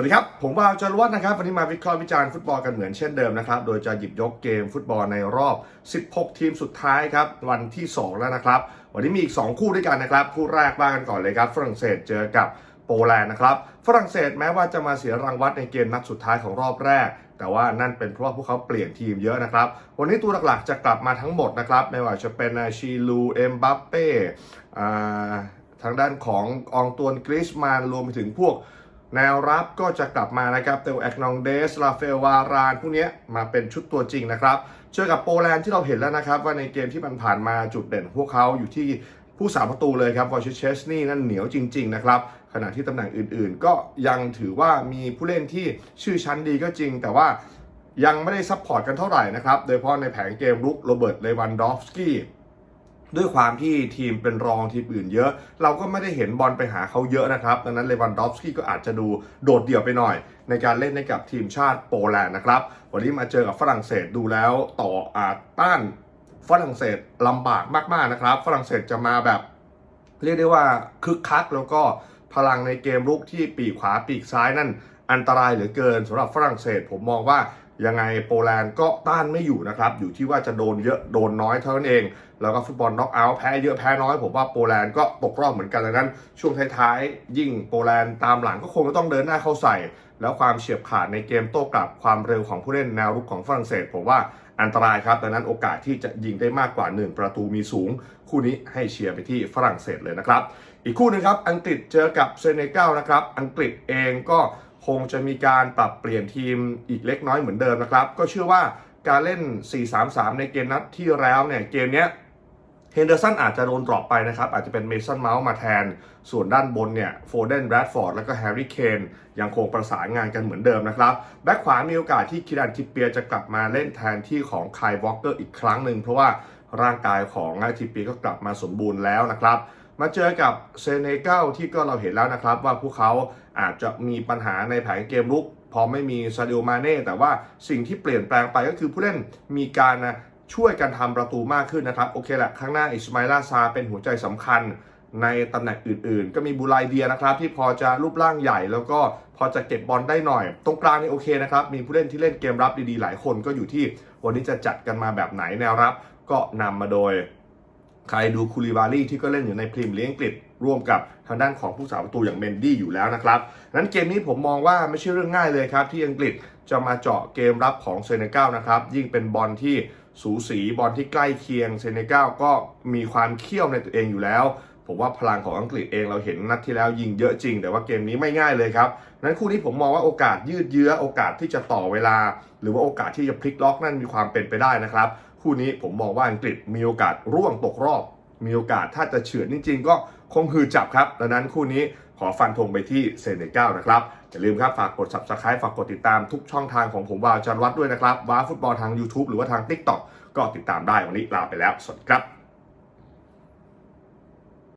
วัสดีครับ ผมว่าจารวัฒนะครับ วันนี้มาวิเคราะห์วิจารณ์ฟุตบอลกันเหมือนเช่นเดิมนะครับ โดยจะหยิบยกเกมฟุตบอลในรอบ 16 ทีมสุดท้ายครับ วันที่ 2 แล้วนะครับ วันนี้มีอีก 2 คู่ด้วยกันนะครับ คู่แรกว่ากันก่อนเลยครับ ฝรั่งเศสเจอกับโปแลนด์นะครับ ฝรั่งเศสแม้ว่าจะมาเสียรางวัลในเกมนัดสุดท้ายของรอบแรก แต่ว่านั่นเป็นเพราะว่าพวกเขาเปลี่ยนทีมเยอะนะครับ วันนี้ตัวหลักๆจะกลับมาทั้งหมดนะครับ ไม่ว่าจะเป็นชีลูเอ็มบัปเป้ทางด้านของอองตวนกริชมานรวมไปถึงพวก แนวรับก็จะกลับมานะครับเตลแอกนองเดสราเฟลวารานพวกนี้มาเป็นชุดตัวจริงนะครับเจอกับโปแลนด์ที่เราเห็นแล้วนะครับว่าในเกมที่มันผ่านมาจุดเด่นพวกเขาอยู่ที่ผู้สาประตูเลยครับวอชิเชสนี่นั่นเหนียวจริง ๆ นะครับ ขณะที่ตำแหน่งอื่นๆ ก็ยังถือว่ามีผู้เล่นที่ชื่อชั้นดีก็จริง แต่ว่ายังไม่ได้ซัพพอร์ตกันเท่าไหร่นะครับ โดยเฉพาะในแผงเกมรุกโรเบิร์ตเลวันดอฟสกี้ ด้วยความที่ทีมเป็นรองทีมอื่นเยอะ เราก็ไม่ได้เห็นบอลไปหาเขาเยอะนะครับ ดังนั้นเลวันดอฟสกี้ก็อาจจะดูโดดเดี่ยวไปหน่อย ในการเล่นให้กับทีมชาติโปแลนด์นะครับ วันนี้มาเจอกับฝรั่งเศสดูแล้วต่ออาต้านฝรั่งเศสลำบากมากๆนะครับ ฝรั่งเศสจะมาแบบเรียกได้ว่าคึกคักแล้วก็พลังในเกมรุกที่ปีกขวาปีกซ้ายนั่น อันตรายเหลือเกินสำหรับฝรั่งเศส ผมมองว่ายังไงโปแลนด์ก็ต้านไม่อยู่นะครับ อยู่ที่ว่าจะโดนเยอะโดนน้อยเท่านั้นเอง แล้วก็ฟุตบอลน็อกเอาท์แพ้เยอะแพ้น้อย ผมว่าโปแลนด์ก็ตกรอบเหมือนกันดังนั้น ช่วงท้ายๆ ยิ่งโปแลนด์ตามหลังก็คงจะต้องเดินหน้าเข้าใส่ แล้วความเฉียบขาดในเกมโต้กลับความเร็วของผู้เล่นแนวรุกของฝรั่งเศส ผมว่าอันตรายครับดังนั้นโอกาสที่จะยิงได้มากกว่า 1 ประตูมีสูง คู่นี้ให้เชียร์ไปที่ฝรั่งเศสเลยนะครับ อีกคู่หนึงครับอังกฤษเจอกับเซเนกัลนะครับอังกฤษเองก็ คงจะมีการปรับเปลี่ยนทีมอีกเล็กน้อยเหมือนเดิมนะครับ ก็เชื่อว่าการเล่น 4-3-3 ในเกมนัดที่แล้วเนี่ยเกมเนี้ยเฮนเดอร์สันอาจจะโดนดรอปไปนะครับ อาจจะเป็นเมสันเมาส์มาแทน ส่วนด้านบนเนี่ยโฟเดนแรดฟอร์ดแล้วก็แฮร์รี่เคนยังคงประสานงานกันเหมือนเดิมนะครับ แบ็คขวามีโอกาสที่คิรันทิปเปียจะกลับมาเล่นแทนที่ของไคลวอลเกอร์อีกครั้งหนึ่งเพราะว่า ร่างกายของทิปเปีก็กลับมาสมบูรณ์แล้วนะครับ มาเจอกับเซเนกัลที่ก็เราเห็นแล้วนะครับ ว่าพวกเขาอาจจะมีปัญหาในแผนเกมรุกพอไม่มีซาดิโอมาเน่แต่ว่าสิ่งที่เปลี่ยนแปลงไปก็คือผู้เล่นมีการช่วยกันทำประตูมากขึ้นนะครับ โอเคแหละข้างหน้าอิสมาอิลาซาเป็นหัวใจสำคัญ ในตำแหน่งอื่นๆ ก็มีบูไลเดียนะครับที่พอจะรูปร่างใหญ่ แล้วก็พอจะเก็บบอลได้หน่อย ตรงกลางนี่โอเคนะครับ มีผู้เล่นที่เล่นเกมรับดีๆ หลายคนก็อยู่ที่วันนี้จะจัดกันมาแบบไหนแนวรับ ก็นำมาโดยใครดูคูลิบาลีที่ก็เล่นอยู่ในพรีเมียร์ลีกอังกฤษร่วมกับทางด้านของผู้สาประตูอย่างเมนดี้อยู่แล้วนะครับนั้นเกมนี้ผมมองว่าไม่ใช่เรื่องง่ายเลยครับที่อังกฤษจะมาเจาะเกมรับของเซเนกัลนะครับยิ่งเป็นบอลที่ สูสีบอลที่ใกล้เคียงเซเนกัลก็มีความเขี้ยวในตัวเองอยู่แล้วผมว่าพลังของอังกฤษเองเราเห็นนัดที่แล้วยิงเยอะจริง แต่ว่าเกมนี้ไม่ง่ายเลยครับนั้นคู่นี้ผมมองว่าโอกาสยืดเยื้อโอกาสที่จะต่อเวลา หรือว่าโอกาสที่จะพลิกล็อกนั่นมีความเป็นไปได้นะครับ คู่นี้ผมมองว่าอังกฤษมีโอกาสร่วงตกรอบ มีโอกาสถ้าจะเฉือนจริงๆ ก็คงคือจับครับดังนั้นคู่นี้ ขอฟันธงไปที่เซเนกัลนะครับอย่าลืมครับ ฝากกด subscribe ฝากกดติดตามทุกช่องทางของผมวาวจันวัดด้วยนะครับว้าฟุตบอลทาง YouTube หรือว่าทาง TikTok ก็ติดตามได้วันนี้ลาไปแล้ว สวัสดีครับ